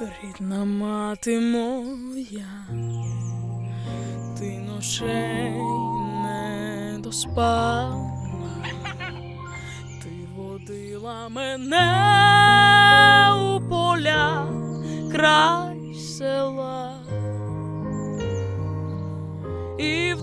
Рідна мати моя, ти ночей не доспала, ти водила мене у поля край села. І в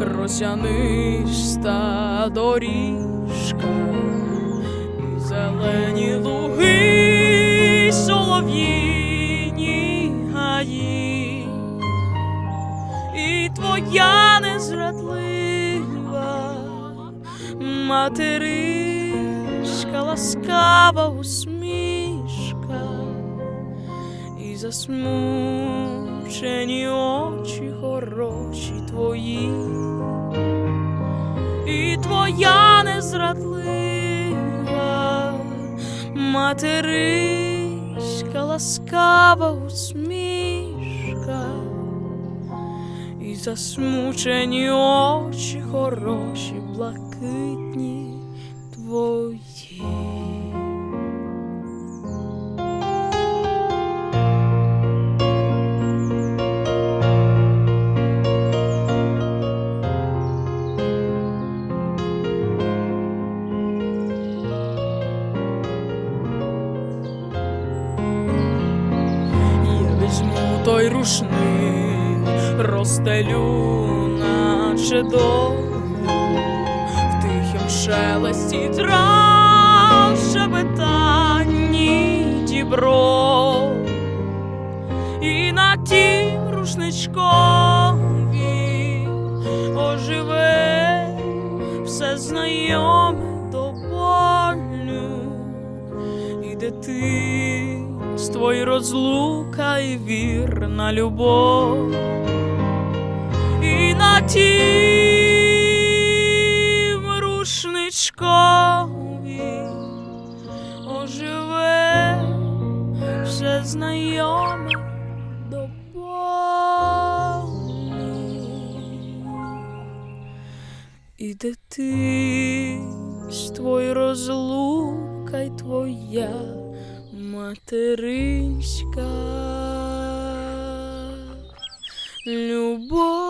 росяниста доріжка, і зелені луги, солов'їні гаї, і твоя незрадлива материшка, ласкава усмішка. І засмучені очі хороші твої, і твоя незрадлива материська, ласкава усмішка, і засмучені очі хороші, блакитні твої. Той рушник, розстелю, наче долю, в тихім шелесті трав, шебетанні дібро, і на тім рушничкові оживе. Все знайоме до болю. І дитинство, і розлука, і вірна любов, і на тім рушничкові оживе все знайоме до. І дитинство, і розлука, й твоя материнська любов.